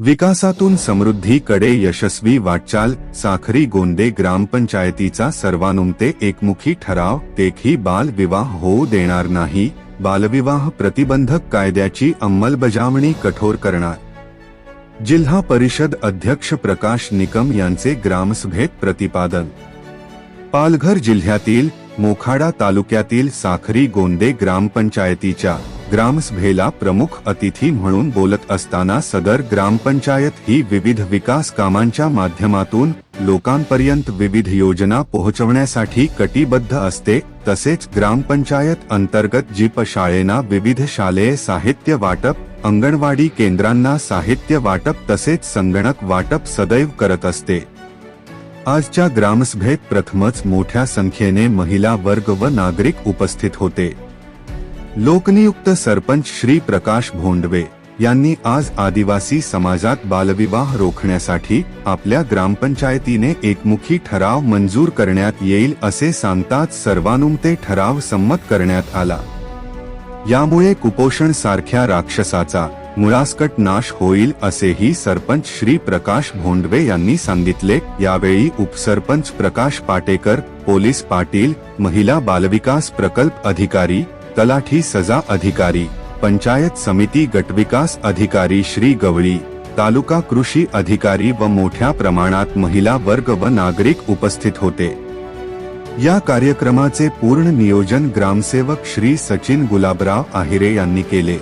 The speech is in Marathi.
विकासातून समृद्धीकडे यशस्वी वाटचाल साखरी गोंदे ग्रामपंचायतीचा सर्वानुमते एकमुखी ठराव तेही बालविवाह होऊ देणार नाही बालविवाह प्रतिबंधक कायद्याची अंमलबजावणी कठोर करणार. जिल्हा परिषद अध्यक्ष प्रकाश निकम यांचे ग्रामसभेत प्रतिपादन. पालघर जिल्ह्यातील मोखाडा तालुक्यातील साखरी गोंदे ग्रामपंचायतीच्या ग्रामसभेला प्रमुख अतिथी म्हणून बोलत असताना सदर ग्रामपंचायत ही विविध विकास कामांच्या माध्यमातून लोकांपर्यंत विविध योजना पोहोचवण्यासाठी कटिबद्ध असते तसेच ग्रामपंचायत अंतर्गत जीप शाळेना विविध शालेय साहित्य वाटप अंगणवाडी केंद्रांना साहित्य वाटप तसेच संगणक वाटप सदैव करत असते. आजच्या ग्रामसभेत प्रथमच मोठ्या संख्येने महिला वर्ग व नागरिक उपस्थित होते. लोकनियुक्त सरपंच श्री प्रकाश भोंडवे यांनी आज आदिवासी समाजात बालविवाह रोखण्यासाठी आपल्या ग्रामपंचायतीने एकमुखी ठराव मंजूर करण्यात येईल असे सांगताच सर्वानुमते ठराव संमत करण्यात आला. यामुळे कुपोषण सारख्या राक्षसाचा मुळासकट नाश होईल असेही सरपंच श्री प्रकाश भोंडवे यांनी सांगितले. यावेळी उपसरपंच प्रकाश पाटेकर पोलीस पाटील महिला बालविकास प्रकल्प अधिकारी तलाठी सजा अधिकारी पंचायत समिती गटविकास अधिकारी श्री गवळी तालुका कृषी अधिकारी व मोठ्या प्रमाणात महिला वर्ग व नागरिक उपस्थित होते. या कार्यक्रमाचे पूर्ण नियोजन ग्रामसेवक श्री सचिन गुलाबराव आहिरे यांनी केले.